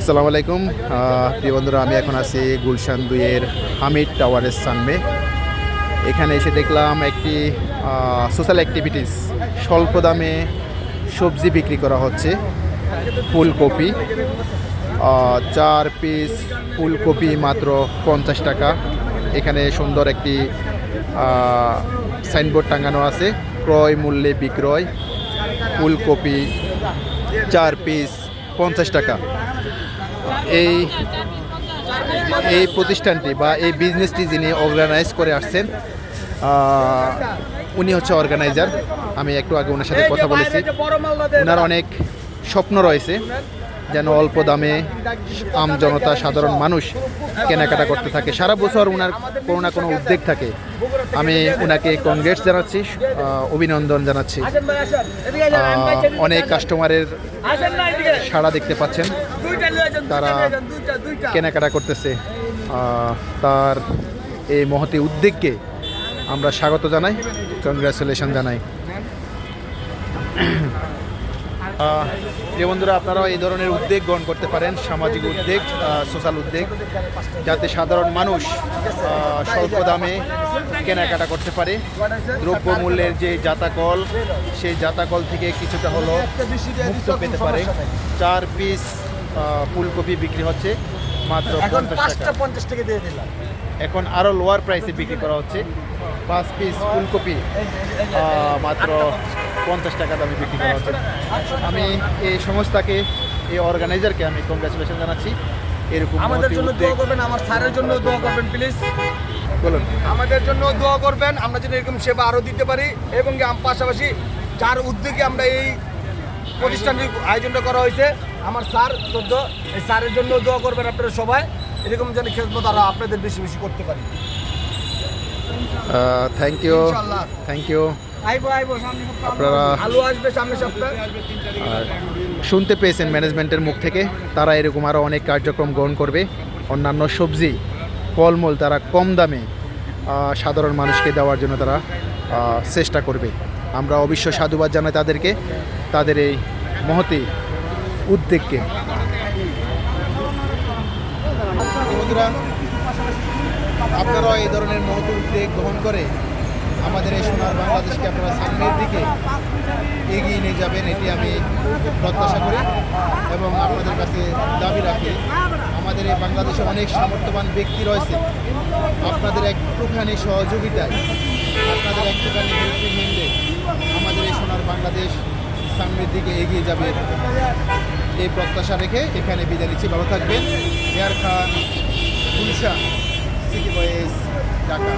আসসালামু আলাইকুম প্রিয় বন্ধুরা, আমি এখন আছি গুলশান দুইয়ের হামিদ টাওয়ারের সামনে। এখানে এসে দেখলাম একটি সোশ্যাল অ্যাক্টিভিটিস স্বল্প দামে সবজি বিক্রি করা হচ্ছে, ফুলকপি। চার পিস ফুলকপি মাত্র পঞ্চাশ টাকা। এখানে সুন্দর একটি সাইনবোর্ড টাঙানো আছে, ক্রয় মূল্যে বিক্রয়, ফুলকপি চার পিস, পঞ্চাশ টাকা। এই এই প্রতিষ্ঠানটি বা এই বিজনেসটি যিনি অর্গানাইজ করে আসছেন উনি হচ্ছে অর্গানাইজার আমি একটু আগে ওনার সাথে কথা বলেছি। ওনার অনেক স্বপ্ন রয়েছে। যেন অল্প দামে আম জনতা, সাধারণ মানুষ কেনাকাটা করতে থাকে। সারা বছর ওনার কোনো না কোনো উদ্যোগ থাকে। আমি ওনাকে কংগ্রেস জানাচ্ছি অভিনন্দন জানাচ্ছি। অনেক কাস্টমারের সাড়া দেখতে পাচ্ছেন। তারা কেনাকাটা করতেছে। তার এই মহতি উদ্যোগকে আমরা স্বাগত জানাই কংগ্রাচুলেশন জানাই। প্রিয় বন্ধুরা আপনারাও এই ধরনের উদ্যোগ গ্রহণ করতে পারেন সামাজিক উদ্যোগ সোশ্যাল উদ্যোগ যাতে সাধারণ মানুষ স্বল্প দামে কেনাকাটা করতে পারে। দ্রব্যমূল্যের যে জাতাকল সেই জাতাকল থেকে কিছুটা হলো মুক্ত পেতে পারে। চার পিস ফুলকপি বিক্রি হচ্ছে মাত্র পঞ্চাশ টাকা। পঞ্চাশ টাকা দিয়ে দিলাম। এখন আরও লোয়ার প্রাইসে বিক্রি করা হচ্ছে। পাঁচ পিস ফুলকপি মাত্র পঞ্চাশ টাকা দামে বিক্রি করা হচ্ছে। আমি এই সংস্থাকে এই অর্গানাইজারকে আমি কংগ্রাচুলেশন জানাচ্ছি। এরকম আমাদের জন্য দোয়া করবেন আমার স্যারের জন্য দোয়া করবেন প্লিজ বলুন। আমাদের জন্য দোয়া করবেন আমরা যেন এরকম সেবা আরও দিতে পারি এবং পাশাপাশি যার উদ্যোগে আমরা এই প্রতিষ্ঠানটি আয়োজনটা করা হয়েছে আমার স্যার সদ্য এই স্যারের জন্য দোয়া করবেন আপনারা সবাই। এরকম যেন খেদমত আরও আপনাদের বেশি বেশি করতে পারি। Thank you. থ্যাংক ইউ আইবো আইবো সামনে সপ্তাহে আপনারা আলু আসবে সামনে সপ্তাহে। আর শুনতে পেয়েছেন ম্যানেজমেন্টের মুখ থেকে তারা এরকম আরও অনেক কার্যক্রম গ্রহণ করবে। অন্যান্য সবজি ফলমূল তারা কম দামে সাধারণ মানুষকে দেওয়ার জন্য তারা চেষ্টা করবে। আমরা অবশ্য সাধুবাদ জানাই তাদেরকে তাদের এই মহতি উদ্যোগকে। আপনারা এই ধরনের মহতি উদ্যোগ গ্রহণ করে আমাদের এই সোনার বাংলাদেশকে আপনারা সামনের দিকে এগিয়ে নিয়ে যাবেন, এটি আমি প্রত্যাশা করি এবং আপনাদের কাছে দাবি রাখি, আমাদের এই বাংলাদেশে অনেক সামর্থ্যবান ব্যক্তি রয়েছে। আপনাদের একটুখানি সহযোগিতায়, আপনাদের একটুখানি হেল্পিং হ্যান্ডে আমাদের এই সোনার বাংলাদেশ সামনের দিকে এগিয়ে যাবে এই প্রত্যাশা রেখে এখানে বিদায় নিচ্ছি। ভালো থাকবেন। এয়ার খান, গুলশান, সিটি বয়েস ঢাকা।